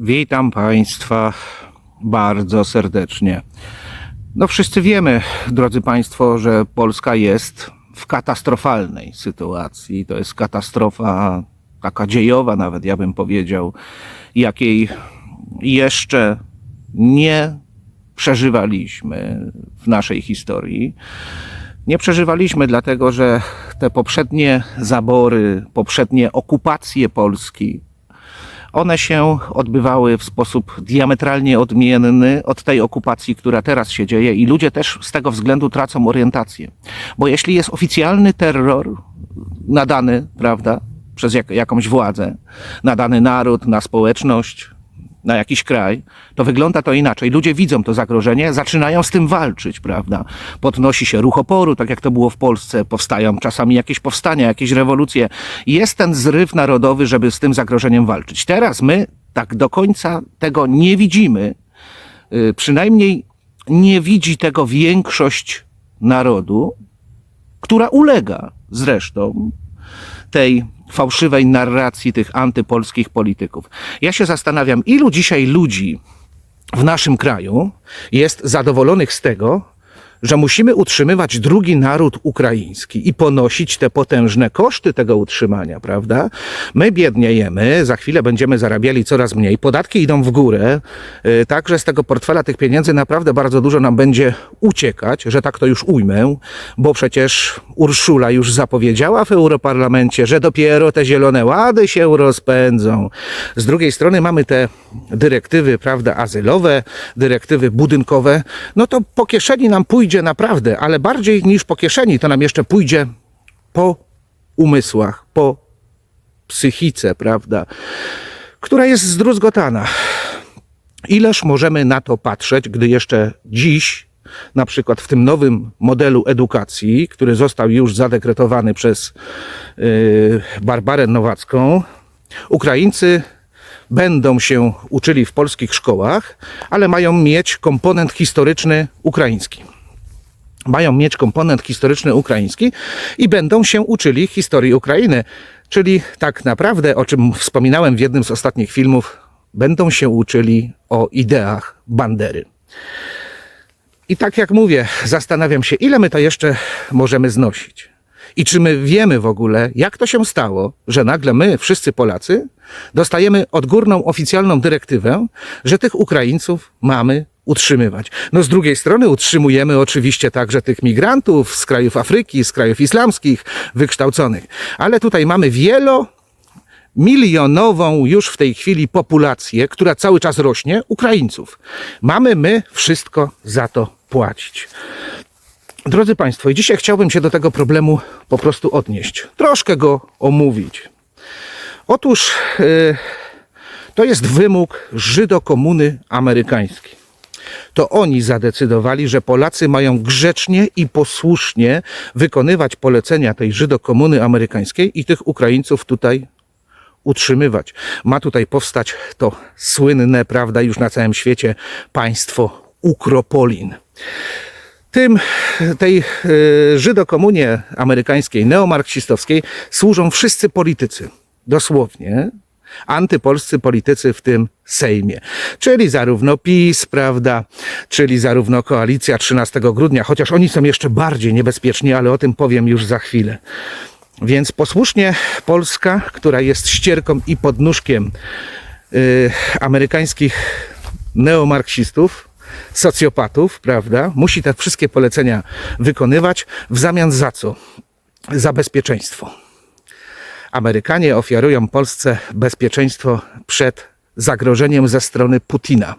Witam Państwa bardzo serdecznie. No wszyscy wiemy, drodzy Państwo, że Polska jest w katastrofalnej sytuacji. To jest katastrofa taka dziejowa nawet, ja bym powiedział, jakiej jeszcze nie przeżywaliśmy w naszej historii. Nie przeżywaliśmy dlatego, że te poprzednie zabory, poprzednie okupacje Polski, one się odbywały w sposób diametralnie odmienny od tej okupacji, która teraz się dzieje, i ludzie też z tego względu tracą orientację. Bo jeśli jest oficjalny terror nadany, prawda, przez jak, jakąś władzę, na dany naród, na społeczność, na jakiś kraj, to wygląda to inaczej. Ludzie widzą to zagrożenie, zaczynają z tym walczyć, prawda? Podnosi się ruch oporu, tak jak to było w Polsce, powstają czasami jakieś powstania, jakieś rewolucje. Jest ten zryw narodowy, żeby z tym zagrożeniem walczyć. Teraz my tak do końca tego nie widzimy. Y, Przynajmniej nie widzi tego większość narodu, która ulega zresztą tej fałszywej narracji tych antypolskich polityków. Ja się zastanawiam, ilu dzisiaj ludzi w naszym kraju jest zadowolonych z tego, że musimy utrzymywać drugi naród ukraiński i ponosić te potężne koszty tego utrzymania, prawda? My biedniejemy, za chwilę będziemy zarabiali coraz mniej, podatki idą w górę, yy, także z tego portfela tych pieniędzy naprawdę bardzo dużo nam będzie uciekać, że tak to już ujmę, bo przecież Urszula już zapowiedziała w Europarlamencie, że dopiero te zielone łady się rozpędzą. Z drugiej strony mamy te dyrektywy, prawda, azylowe, dyrektywy budynkowe, no to po kieszeni nam pójdzie naprawdę, ale bardziej niż po kieszeni, to nam jeszcze pójdzie po umysłach, po psychice, prawda, która jest zdruzgotana. Ileż możemy na to patrzeć, gdy jeszcze dziś, na przykład w tym nowym modelu edukacji, który został już zadekretowany przez yy, Barbarę Nowacką, Ukraińcy będą się uczyli w polskich szkołach, ale mają mieć komponent historyczny ukraiński mają mieć komponent historyczny ukraiński i będą się uczyli historii Ukrainy. Czyli tak naprawdę, o czym wspominałem w jednym z ostatnich filmów, będą się uczyli o ideach Bandery. I tak jak mówię, zastanawiam się, ile my to jeszcze możemy znosić. I czy my wiemy w ogóle, jak to się stało, że nagle my, wszyscy Polacy, dostajemy odgórną oficjalną dyrektywę, że tych Ukraińców mamy utrzymywać. No z drugiej strony utrzymujemy oczywiście także tych migrantów z krajów Afryki, z krajów islamskich, wykształconych. Ale tutaj mamy wielo milionową już w tej chwili populację, która cały czas rośnie, Ukraińców. Mamy my wszystko za to płacić. Drodzy Państwo, dzisiaj chciałbym się do tego problemu po prostu odnieść, troszkę go omówić. Otóż yy, to jest wymóg Żydokomuny amerykańskiej to oni zadecydowali, że Polacy mają grzecznie i posłusznie wykonywać polecenia tej Żydokomuny amerykańskiej i tych Ukraińców tutaj utrzymywać. Ma tutaj powstać to słynne, prawda, już na całym świecie państwo Ukropolin. Tym, tej y, Żydokomunie amerykańskiej, neomarksistowskiej służą wszyscy politycy. Dosłownie antypolscy politycy w tym Sejmie. Czyli zarówno PiS, prawda, czyli zarówno koalicja 13 grudnia, chociaż oni są jeszcze bardziej niebezpieczni, ale o tym powiem już za chwilę. Więc posłusznie Polska, która jest ścierką i podnóżkiem yy, amerykańskich neomarksistów, socjopatów, prawda, musi te wszystkie polecenia wykonywać. W zamian za co? Za bezpieczeństwo. Amerykanie ofiarują Polsce bezpieczeństwo przed zagrożeniem ze strony Putina.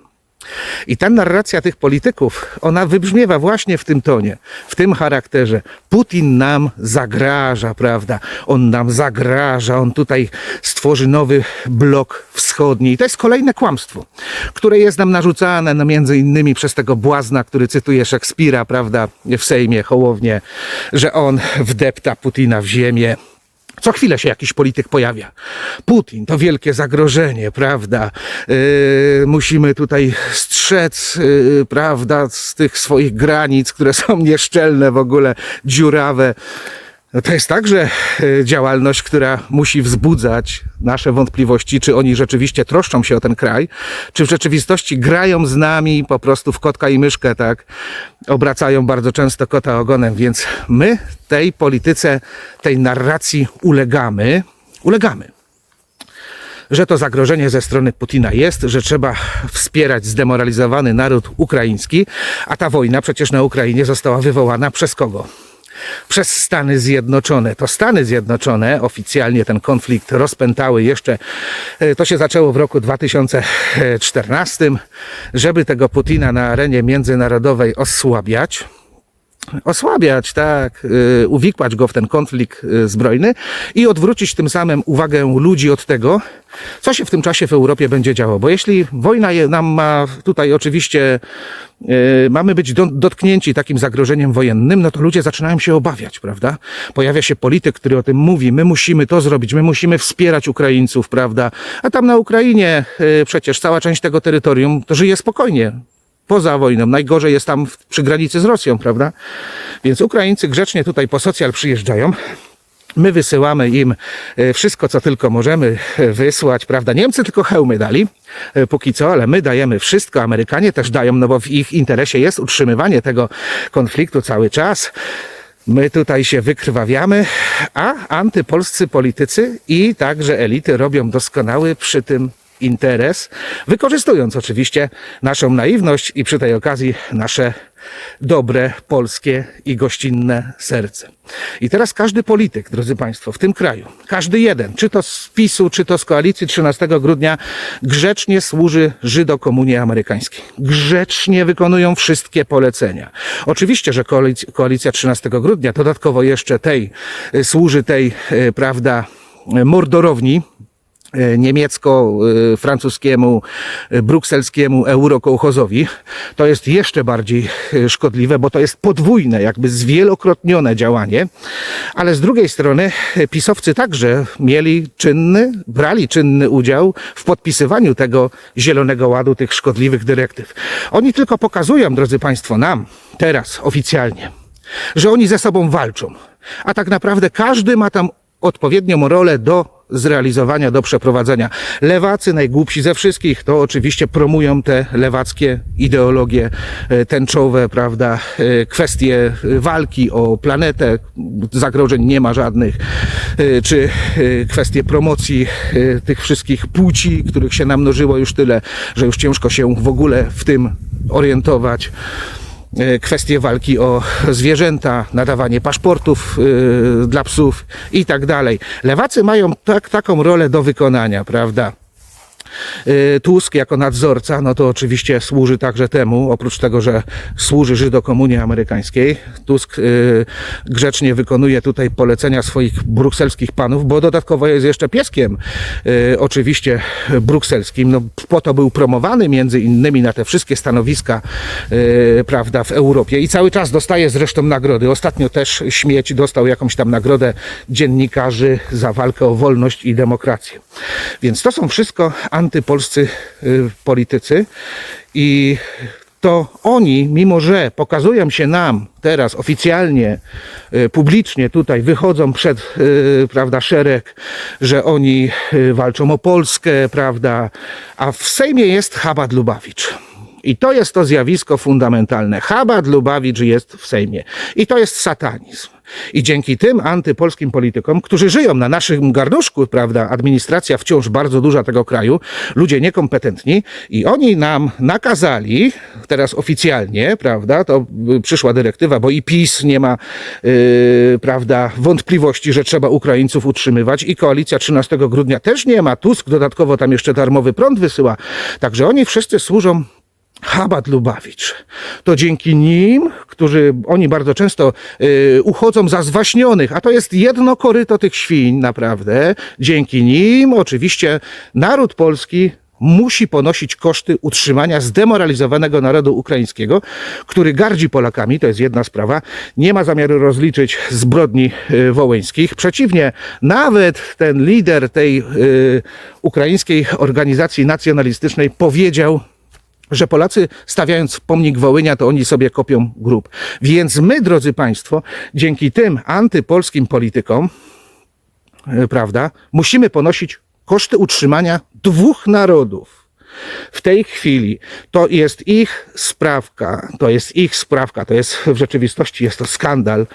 I ta narracja tych polityków, ona wybrzmiewa właśnie w tym tonie, w tym charakterze. Putin nam zagraża, prawda? On nam zagraża, on tutaj stworzy nowy blok wschodni. I to jest kolejne kłamstwo, które jest nam narzucane no między innymi przez tego błazna, który cytuje Szekspira, prawda, w Sejmie, Hołownię, że on wdepta Putina w ziemię. Co chwilę się jakiś polityk pojawia. Putin to wielkie zagrożenie, prawda? Yy, musimy tutaj strzec, yy, prawda, z tych swoich granic, które są nieszczelne w ogóle, dziurawe. To jest także e, działalność, która musi wzbudzać nasze wątpliwości, czy oni rzeczywiście troszczą się o ten kraj, czy w rzeczywistości grają z nami po prostu w kotka i myszkę, tak? Obracają bardzo często kota ogonem, więc my tej polityce, tej narracji ulegamy. Ulegamy że to zagrożenie ze strony Putina jest, że trzeba wspierać zdemoralizowany naród ukraiński, a ta wojna przecież na Ukrainie została wywołana przez kogo? Przez Stany Zjednoczone. To Stany Zjednoczone oficjalnie ten konflikt rozpętały jeszcze, e, to się zaczęło w roku 2014, żeby tego Putina na arenie międzynarodowej osłabiać osłabiać, tak, y, uwikłać go w ten konflikt y, zbrojny i odwrócić tym samym uwagę ludzi od tego, co się w tym czasie w Europie będzie działo. Bo jeśli wojna nam ma tutaj oczywiście, y, mamy być do, dotknięci takim zagrożeniem wojennym, no to ludzie zaczynają się obawiać, prawda? Pojawia się polityk, który o tym mówi, my musimy to zrobić, my musimy wspierać Ukraińców, prawda? A tam na Ukrainie przecież cała część tego terytorium to żyje spokojnie poza wojną. Najgorzej jest tam przy granicy z Rosją, prawda? Więc Ukraińcy grzecznie tutaj po socjal przyjeżdżają. My wysyłamy im e, wszystko, co tylko możemy e, wysłać, prawda? Niemcy tylko hełmy dali, e, póki co, ale my dajemy wszystko. Amerykanie też dają, no bo w ich interesie jest utrzymywanie tego konfliktu cały czas. My tutaj się wykrwawiamy, a antypolscy politycy i także elity robią doskonały przy tym interes, wykorzystując oczywiście naszą naiwność i przy tej okazji nasze dobre, polskie i gościnne serce. I teraz każdy polityk, drodzy Państwo, w tym kraju, każdy jeden, czy to z PiSu, czy to z koalicji 13 grudnia, grzecznie służy Żydokomunii Amerykańskiej. Grzecznie wykonują wszystkie polecenia. Oczywiście, że koalic- koalicja 13 grudnia dodatkowo jeszcze tej, y, służy tej, y, prawda, y, mordorowni, niemiecko-francuskiemu, e, brukselskiemu eurokołchozowi, to jest jeszcze bardziej e, szkodliwe, bo to jest podwójne, jakby zwielokrotnione działanie, ale z drugiej strony e, pisowcy także mieli czynny, brali czynny udział w podpisywaniu tego zielonego ładu, tych szkodliwych dyrektyw. Oni tylko pokazują, drodzy Państwo, nam teraz oficjalnie, że oni ze sobą walczą, a tak naprawdę każdy ma tam odpowiednią rolę do zrealizowania, do przeprowadzenia. Lewacy, najgłupsi ze wszystkich, to oczywiście promują te lewackie ideologie e, tęczowe, prawda, e, kwestie e, walki o planetę, zagrożeń nie ma żadnych, czy kwestie promocji tych wszystkich płci, których się namnożyło już tyle, że już ciężko się w ogóle w tym orientować kwestie walki o zwierzęta, nadawanie paszportów y, dla psów i tak dalej. Lewacy mają tak, taką rolę do wykonania, prawda? Y, Tusk jako nadzorca, no to oczywiście służy także temu, oprócz tego, że służy Żydokomunii Amerykańskiej. Tusk y, grzecznie wykonuje tutaj polecenia swoich brukselskich panów, bo dodatkowo jest jeszcze pieskiem y, oczywiście brukselskim. No, po to był promowany między innymi na te wszystkie stanowiska prawda, w Europie i cały czas dostaje zresztą nagrody. Ostatnio też śmieć dostał jakąś tam nagrodę dziennikarzy za walkę o wolność i demokrację. Więc to są wszystko antypolscy y, politycy i to oni, mimo że pokazują się nam teraz oficjalnie, y, publicznie tutaj, wychodzą przed, y, prawda, szereg, że oni walczą o Polskę, prawda, a w Sejmie jest Chabad Lubawicz. I to jest to zjawisko fundamentalne. Chabad Lubawicz jest w Sejmie. I to jest satanizm. I dzięki tym antypolskim politykom, którzy żyją na naszym garnuszku, prawda, administracja wciąż bardzo duża tego kraju, ludzie niekompetentni, i oni nam nakazali, teraz oficjalnie, prawda, to przyszła dyrektywa, bo i PiS nie ma, yy, prawda, wątpliwości, że trzeba Ukraińców utrzymywać, i koalicja 13 grudnia też nie ma. Tusk dodatkowo tam jeszcze darmowy prąd wysyła. Także oni wszyscy służą Chabad Lubawicz. To dzięki nim, którzy oni bardzo często y, uchodzą za zwaśnionych, a to jest jedno koryto tych świń, naprawdę. Dzięki nim oczywiście naród polski musi ponosić koszty utrzymania zdemoralizowanego narodu ukraińskiego, który gardzi Polakami, to jest jedna sprawa, nie ma zamiaru rozliczyć zbrodni y, wołyńskich. Przeciwnie, nawet ten lider tej y, ukraińskiej organizacji nacjonalistycznej powiedział, że Polacy stawiając pomnik Wołynia, to oni sobie kopią grób. Więc my, drodzy Państwo, dzięki tym antypolskim politykom, e, prawda, musimy ponosić koszty utrzymania dwóch narodów. W tej chwili to jest ich sprawka, to jest ich sprawka, to jest w rzeczywistości jest to skandal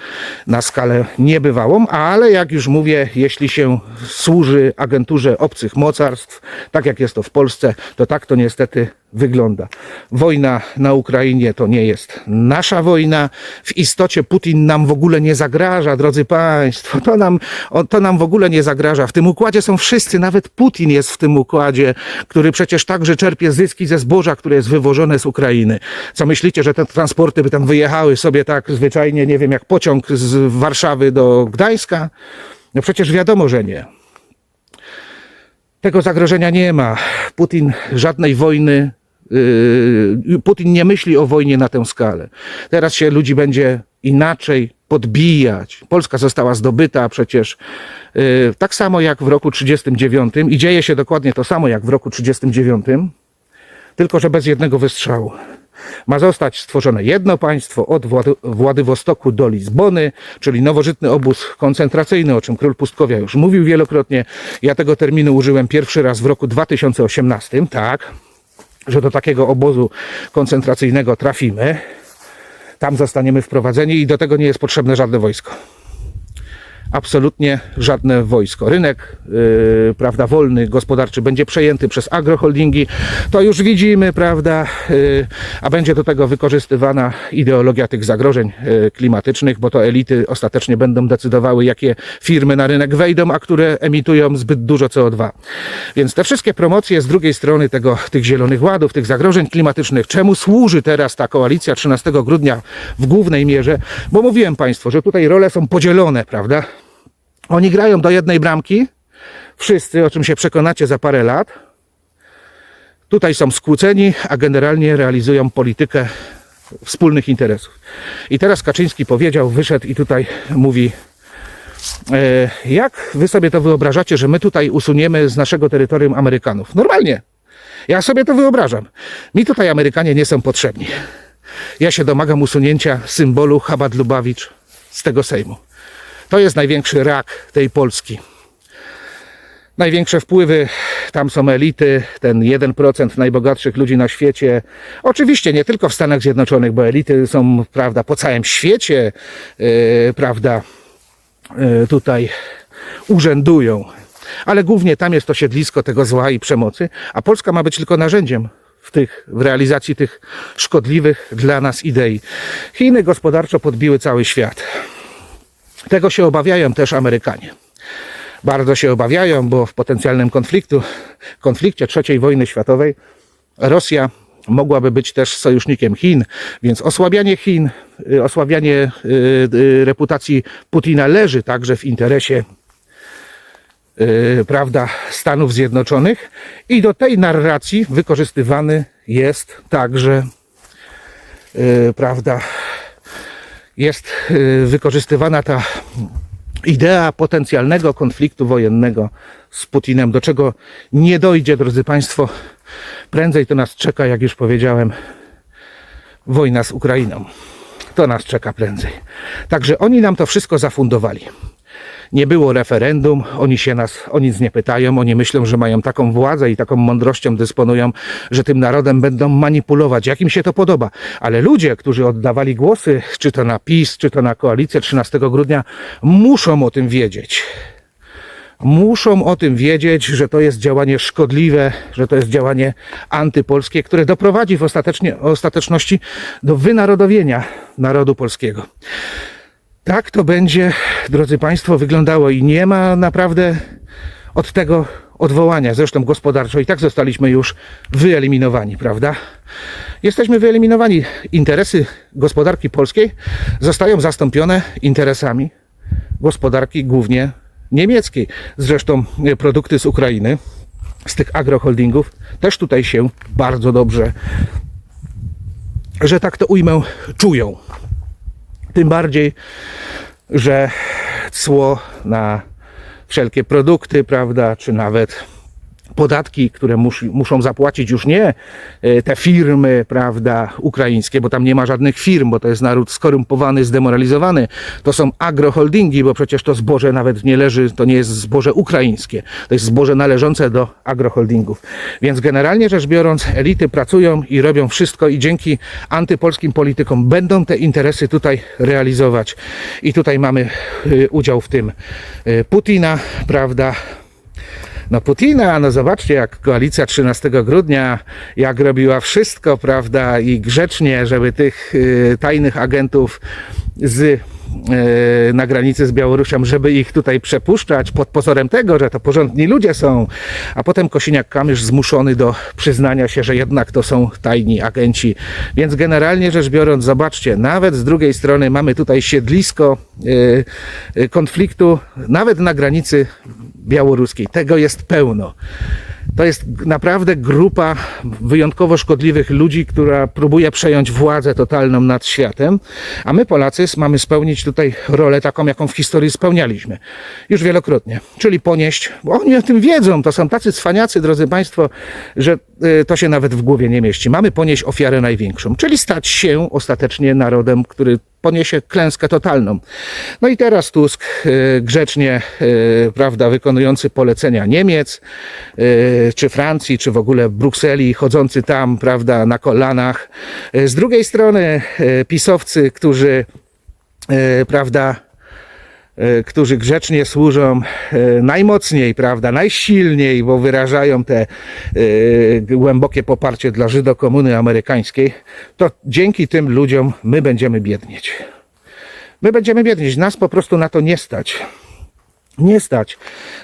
na skalę niebywałą, ale jak już mówię, jeśli się służy agenturze obcych mocarstw, tak jak jest to w Polsce, to tak to niestety wygląda. Wojna na Ukrainie to nie jest nasza wojna. W istocie Putin nam w ogóle nie zagraża, drodzy Państwo. To nam, to nam w ogóle nie zagraża. W tym układzie są wszyscy, nawet Putin jest w tym układzie, który przecież także czerpie zyski ze zboża, które jest wywożone z Ukrainy. Co myślicie, że te transporty by tam wyjechały sobie tak zwyczajnie, nie wiem, jak pociąg z Warszawy do Gdańska? No przecież wiadomo, że nie. Tego zagrożenia nie ma. Putin żadnej wojny, yy, Putin nie myśli o wojnie na tę skalę. Teraz się ludzi będzie inaczej podbijać. Polska została zdobyta przecież yy, tak samo jak w roku 39 i dzieje się dokładnie to samo jak w roku 39, tylko że bez jednego wystrzału. Ma zostać stworzone jedno państwo od Włady- Władywostoku do Lizbony, czyli nowożytny obóz koncentracyjny, o czym król Pustkowia już mówił wielokrotnie. Ja tego terminu użyłem pierwszy raz w roku 2018, tak, że do takiego obozu koncentracyjnego trafimy. Tam zostaniemy wprowadzeni i do tego nie jest potrzebne żadne wojsko absolutnie żadne wojsko. Rynek, yy, prawda, wolny, gospodarczy będzie przejęty przez agroholdingi. To już widzimy, prawda, yy, a będzie do tego wykorzystywana ideologia tych zagrożeń yy, klimatycznych, bo to elity ostatecznie będą decydowały, jakie firmy na rynek wejdą, a które emitują zbyt dużo CO2. Więc te wszystkie promocje z drugiej strony tego, tych zielonych ładów, tych zagrożeń klimatycznych, czemu służy teraz ta koalicja 13 grudnia w głównej mierze? Bo mówiłem Państwu, że tutaj role są podzielone, prawda? Oni grają do jednej bramki, wszyscy, o czym się przekonacie za parę lat. Tutaj są skłóceni, a generalnie realizują politykę wspólnych interesów. I teraz Kaczyński powiedział, wyszedł i tutaj mówi, e, jak wy sobie to wyobrażacie, że my tutaj usuniemy z naszego terytorium Amerykanów? Normalnie. Ja sobie to wyobrażam. Mi tutaj Amerykanie nie są potrzebni. Ja się domagam usunięcia symbolu Chabad Lubawicz z tego Sejmu. To jest największy rak tej Polski. Największe wpływy, tam są elity, ten 1% najbogatszych ludzi na świecie. Oczywiście nie tylko w Stanach Zjednoczonych, bo elity są, prawda, po całym świecie, yy, prawda, yy, tutaj urzędują. Ale głównie tam jest to siedlisko tego zła i przemocy, a Polska ma być tylko narzędziem w, tych, w realizacji tych szkodliwych dla nas idei. Chiny gospodarczo podbiły cały świat. Tego się obawiają też Amerykanie. Bardzo się obawiają, bo w potencjalnym konfliktu, konflikcie III wojny światowej Rosja mogłaby być też sojusznikiem Chin, więc osłabianie Chin, y, osłabianie y, y, reputacji Putina leży także w interesie prawda, Stanów Zjednoczonych i do tej narracji wykorzystywany jest także prawda, jest y, wykorzystywana ta idea potencjalnego konfliktu wojennego z Putinem, do czego nie dojdzie, drodzy Państwo. Prędzej to nas czeka, jak już powiedziałem, wojna z Ukrainą. To nas czeka prędzej. Także oni nam to wszystko zafundowali. Nie było referendum, oni się nas o nic nie pytają, oni myślą, że mają taką władzę i taką mądrością dysponują, że tym narodem będą manipulować, jak im się to podoba. Ale ludzie, którzy oddawali głosy, czy to na PiS, czy to na koalicję 13 grudnia, muszą o tym wiedzieć. Muszą o tym wiedzieć, że to jest działanie szkodliwe, że to jest działanie antypolskie, które doprowadzi w ostateczności do wynarodowienia narodu polskiego. Tak to będzie, drodzy Państwo, wyglądało i nie ma naprawdę od tego odwołania. Zresztą gospodarczo i tak zostaliśmy już wyeliminowani, prawda? Jesteśmy wyeliminowani. Interesy gospodarki polskiej zostają zastąpione interesami gospodarki głównie niemieckiej. Zresztą e, produkty z Ukrainy, z tych agroholdingów, też tutaj się bardzo dobrze, że tak to ujmę, czują. Tym bardziej, że cło na wszelkie produkty, prawda, czy nawet podatki, które mus, muszą zapłacić już nie e, te firmy, prawda, ukraińskie, bo tam nie ma żadnych firm, bo to jest naród skorumpowany, zdemoralizowany. To są agroholdingi, bo przecież to zboże nawet nie leży, to nie jest zboże ukraińskie. To jest zboże należące do agroholdingów. Więc generalnie rzecz biorąc, elity pracują i robią wszystko i dzięki antypolskim politykom będą te interesy tutaj realizować. I tutaj mamy y, udział w tym y, Putina, prawda, no Putina, no zobaczcie, jak koalicja 13 grudnia, jak robiła wszystko, prawda, i grzecznie, żeby tych y, tajnych agentów z y, na granicy z Białorusią, żeby ich tutaj przepuszczać pod pozorem tego, że to porządni ludzie są, a potem Kosiniak-Kamysz zmuszony do przyznania się, że jednak to są tajni agenci. Więc generalnie rzecz biorąc, zobaczcie, nawet z drugiej strony mamy tutaj siedlisko y, y, konfliktu, nawet na granicy białoruskiej. Tego jest pełno. To jest naprawdę grupa wyjątkowo szkodliwych ludzi, która próbuje przejąć władzę totalną nad światem, a my Polacy mamy spełnić tutaj rolę taką, jaką w historii spełnialiśmy. Już wielokrotnie. Czyli ponieść, bo oni o tym wiedzą, to są tacy cwaniacy, drodzy Państwo, że to się nawet w głowie nie mieści. Mamy ponieść ofiarę największą, czyli stać się ostatecznie narodem, który poniesie klęskę totalną. No i teraz Tusk y, grzecznie, y, prawda, wykonujący polecenia Niemiec, y, czy Francji, czy w ogóle Brukseli, chodzący tam, prawda, na kolanach. Z drugiej strony pisowcy, którzy, prawda, którzy grzecznie służą najmocniej, prawda, najsilniej, bo wyrażają te głębokie poparcie dla Żydokomuny amerykańskiej, to dzięki tym ludziom my będziemy biednieć. My będziemy biednieć, nas po prostu na to nie stać. Nie stać.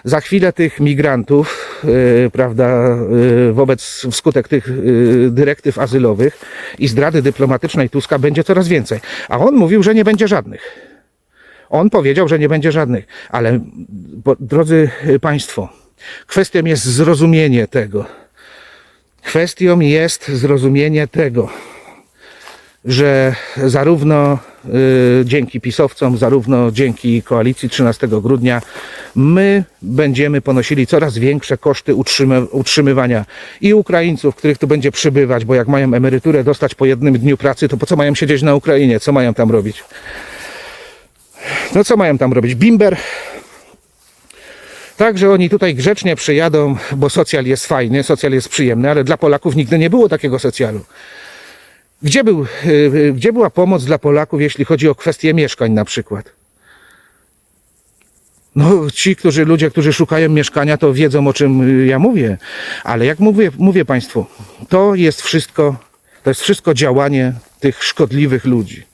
Za chwilę tych migrantów, yy, prawda, yy, wobec, wskutek tych yy, dyrektyw azylowych i zdrady dyplomatycznej Tuska będzie coraz więcej. A on mówił, że nie będzie żadnych. On powiedział, że nie będzie żadnych. Ale, bo, drodzy Państwo, kwestią jest zrozumienie tego. Kwestią jest zrozumienie tego, że zarówno y, dzięki pisowcom, zarówno dzięki koalicji 13 grudnia my będziemy ponosili coraz większe koszty utrzymy, utrzymywania i Ukraińców, których tu będzie przybywać, bo jak mają emeryturę dostać po jednym dniu pracy, to po co mają siedzieć na Ukrainie? Co mają tam robić? No co mają tam robić? Bimber. Także oni tutaj grzecznie przyjadą, bo socjal jest fajny, socjal jest przyjemny, ale dla Polaków nigdy nie było takiego socjalu. Gdzie, był, y, gdzie była pomoc dla Polaków, jeśli chodzi o kwestię mieszkań na przykład? No, ci, którzy, ludzie, którzy szukają mieszkania, to wiedzą, o czym y, ja mówię. Ale jak mówię, mówię Państwu, to jest wszystko, to jest wszystko działanie tych szkodliwych ludzi.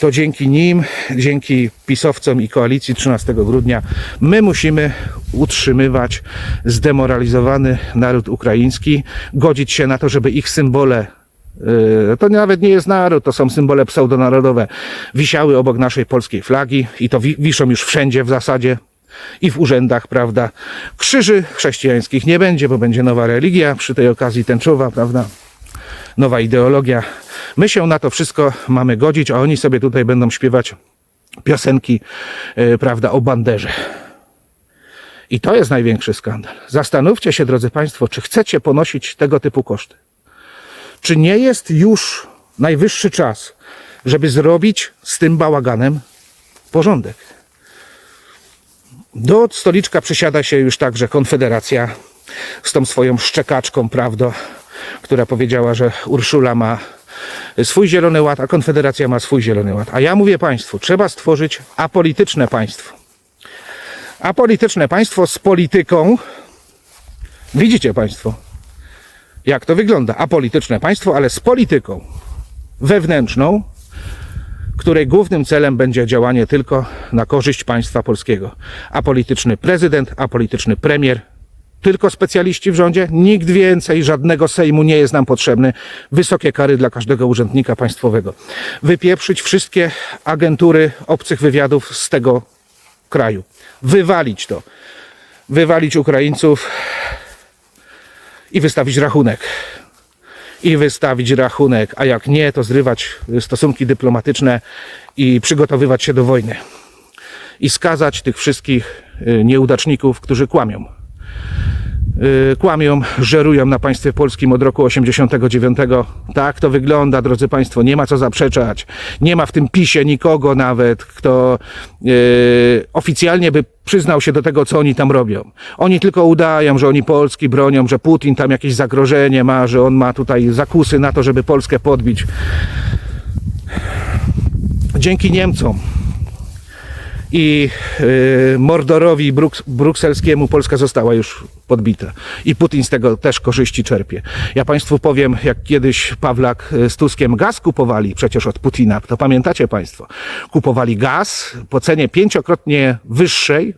To dzięki nim, dzięki pisowcom i koalicji 13 grudnia, my musimy utrzymywać zdemoralizowany naród ukraiński, godzić się na to, żeby ich symbole Yy, to nawet nie jest naród, to są symbole pseudonarodowe. Wisiały obok naszej polskiej flagi i to wi wiszą już wszędzie w zasadzie i w urzędach, prawda. Krzyży chrześcijańskich nie będzie, bo będzie nowa religia, przy tej okazji tęczowa, prawda. Nowa ideologia. My się na to wszystko mamy godzić, a oni sobie tutaj będą śpiewać piosenki, yy, prawda, o banderze. I to jest największy skandal. Zastanówcie się, drodzy Państwo, czy chcecie ponosić tego typu koszty. Czy nie jest już najwyższy czas, żeby zrobić z tym bałaganem porządek? Do stoliczka przysiada się już także Konfederacja z tą swoją szczekaczką, prawda, która powiedziała, że Urszula ma swój zielony ład, a Konfederacja ma swój zielony ład. A ja mówię Państwu, trzeba stworzyć apolityczne państwo. Apolityczne państwo z polityką. Widzicie Państwo, jak to wygląda. Apolityczne państwo, ale z polityką wewnętrzną, której głównym celem będzie działanie tylko na korzyść państwa polskiego. Apolityczny prezydent, apolityczny premier, tylko specjaliści w rządzie, nikt więcej, żadnego Sejmu nie jest nam potrzebny. Wysokie kary dla każdego urzędnika państwowego. Wypieprzyć wszystkie agentury obcych wywiadów z tego kraju. Wywalić to. Wywalić Ukraińców, i wystawić rachunek. I wystawić rachunek, a jak nie, to zrywać stosunki dyplomatyczne i przygotowywać się do wojny. I skazać tych wszystkich y, nieudaczników, którzy kłamią. Yy, kłamią, żerują na państwie polskim od roku 89. Tak to wygląda, drodzy Państwo, nie ma co zaprzeczać. Nie ma w tym pisie nikogo nawet, kto yy, oficjalnie by przyznał się do tego, co oni tam robią. Oni tylko udają, że oni Polski bronią, że Putin tam jakieś zagrożenie ma, że on ma tutaj zakusy na to, żeby Polskę podbić. Dzięki Niemcom i y, Mordorowi bruks, brukselskiemu Polska została już podbita. I Putin z tego też korzyści czerpie. Ja Państwu powiem, jak kiedyś Pawlak y, z Tuskiem gaz kupowali przecież od Putina, to pamiętacie Państwo, kupowali gaz po cenie pięciokrotnie wyższej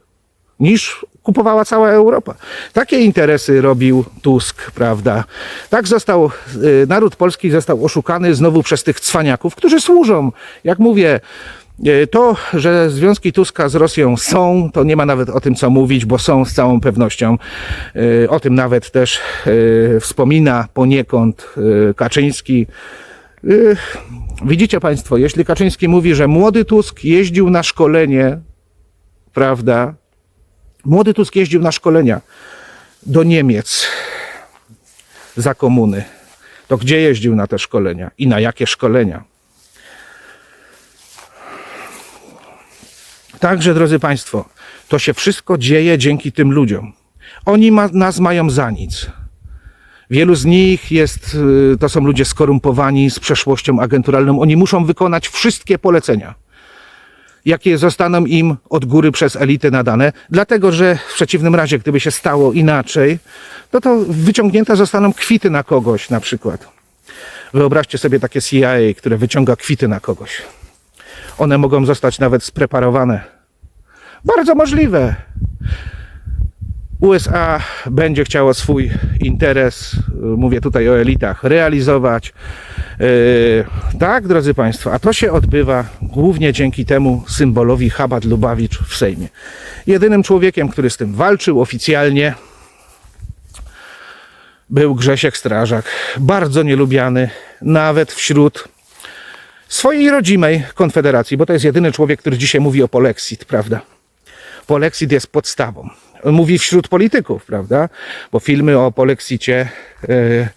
niż kupowała cała Europa. Takie interesy robił Tusk, prawda? Tak został, y, naród polski został oszukany znowu przez tych cwaniaków, którzy służą, jak mówię, to, że związki Tuska z Rosją są, to nie ma nawet o tym co mówić, bo są z całą pewnością. Y, O tym nawet też y, wspomina poniekąd Kaczyński. Widzicie Państwo, jeśli Kaczyński mówi, że młody Tusk jeździł na szkolenie, prawda? Młody Tusk jeździł na szkolenia do Niemiec za komuny. To gdzie jeździł na te szkolenia i na jakie szkolenia? Także, drodzy Państwo, to się wszystko dzieje dzięki tym ludziom. Oni ma, nas mają za nic. Wielu z nich jest, y, to są ludzie skorumpowani z przeszłością agenturalną. Oni muszą wykonać wszystkie polecenia jakie zostaną im od góry przez elity nadane, dlatego że w przeciwnym razie, gdyby się stało inaczej, no to wyciągnięte zostaną kwity na kogoś na przykład. Wyobraźcie sobie takie CIA, które wyciąga kwity na kogoś. One mogą zostać nawet spreparowane. Bardzo możliwe. USA będzie chciało swój interes, y, mówię tutaj o elitach, realizować. Yy, tak, drodzy Państwo, a to się odbywa głównie dzięki temu symbolowi Chabad Lubawicz w Sejmie. Jedynym człowiekiem, który z tym walczył oficjalnie, był Grzesiek Strażak. Bardzo nielubiany, nawet wśród swojej rodzimej konfederacji, bo to jest jedyny człowiek, który dzisiaj mówi o polexit, prawda? Polexit jest podstawą. Mówi wśród polityków, prawda? Bo filmy o polexicie yy,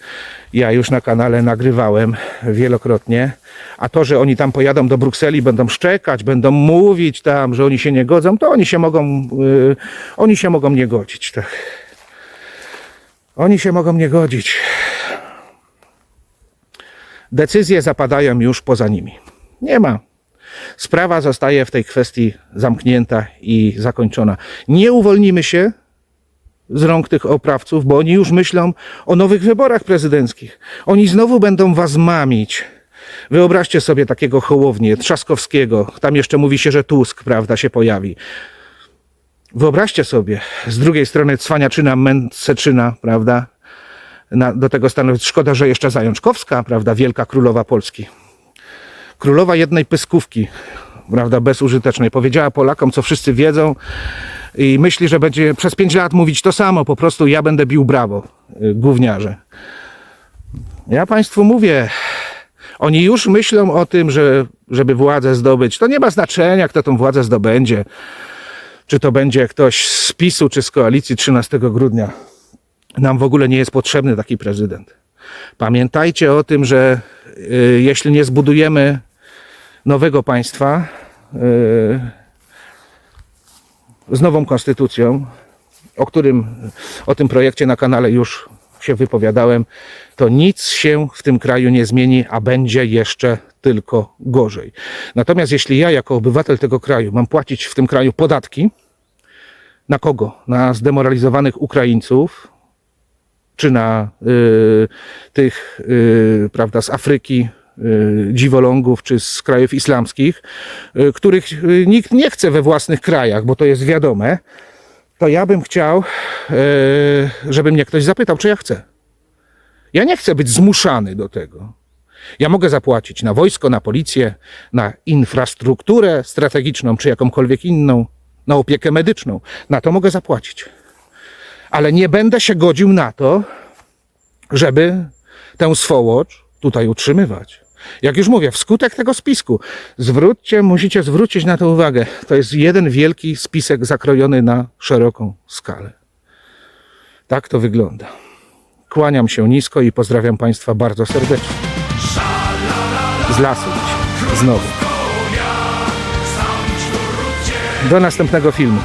ja już na kanale nagrywałem wielokrotnie. A to, że oni tam pojadą do Brukseli, będą szczekać, będą mówić tam, że oni się nie godzą, to oni się mogą, yy, oni się mogą nie godzić. Tak. Oni się mogą nie godzić. Decyzje zapadają już poza nimi. Nie ma. Sprawa zostaje w tej kwestii zamknięta i zakończona. Nie uwolnimy się z rąk tych oprawców, bo oni już myślą o nowych wyborach prezydenckich. Oni znowu będą was mamić. Wyobraźcie sobie takiego Hołownię, Trzaskowskiego. Tam jeszcze mówi się, że Tusk, prawda, się pojawi. Wyobraźcie sobie, z drugiej strony cwaniaczyna Męceczyna, prawda? Na, do tego stanu szkoda, że jeszcze Zajączkowska, prawda, wielka królowa Polski. Królowa jednej pyskówki, prawda, bezużytecznej. Powiedziała Polakom, co wszyscy wiedzą i myśli, że będzie przez pięć lat mówić to samo, po prostu ja będę bił brawo, y, gówniarze. Ja Państwu mówię, oni już myślą o tym, że, żeby władzę zdobyć. To nie ma znaczenia, kto tą władzę zdobędzie. Czy to będzie ktoś z PiSu, czy z koalicji 13 grudnia. Nam w ogóle nie jest potrzebny taki prezydent. Pamiętajcie o tym, że y, jeśli nie zbudujemy nowego państwa y, z nową konstytucją, o którym o tym projekcie na kanale już się wypowiadałem, to nic się w tym kraju nie zmieni, a będzie jeszcze tylko gorzej. Natomiast jeśli ja jako obywatel tego kraju mam płacić w tym kraju podatki, na kogo? Na zdemoralizowanych Ukraińców, czy na y, tych, y, prawda, z Afryki, y, dziwolągów, czy z krajów islamskich, y, których y, nikt nie chce we własnych krajach, bo to jest wiadome, to ja bym chciał, y, żeby mnie ktoś zapytał, czy ja chcę. Ja nie chcę być zmuszany do tego. Ja mogę zapłacić na wojsko, na policję, na infrastrukturę strategiczną, czy jakąkolwiek inną, na opiekę medyczną. Na to mogę zapłacić ale nie będę się godził na to, żeby tę swołocz tutaj utrzymywać. Jak już mówię, wskutek tego spisku, zwróćcie, musicie zwrócić na to uwagę. To jest jeden wielki spisek zakrojony na szeroką skalę. Tak to wygląda. Kłaniam się nisko i pozdrawiam Państwa bardzo serdecznie. Z lasu. Znowu. Do następnego filmu.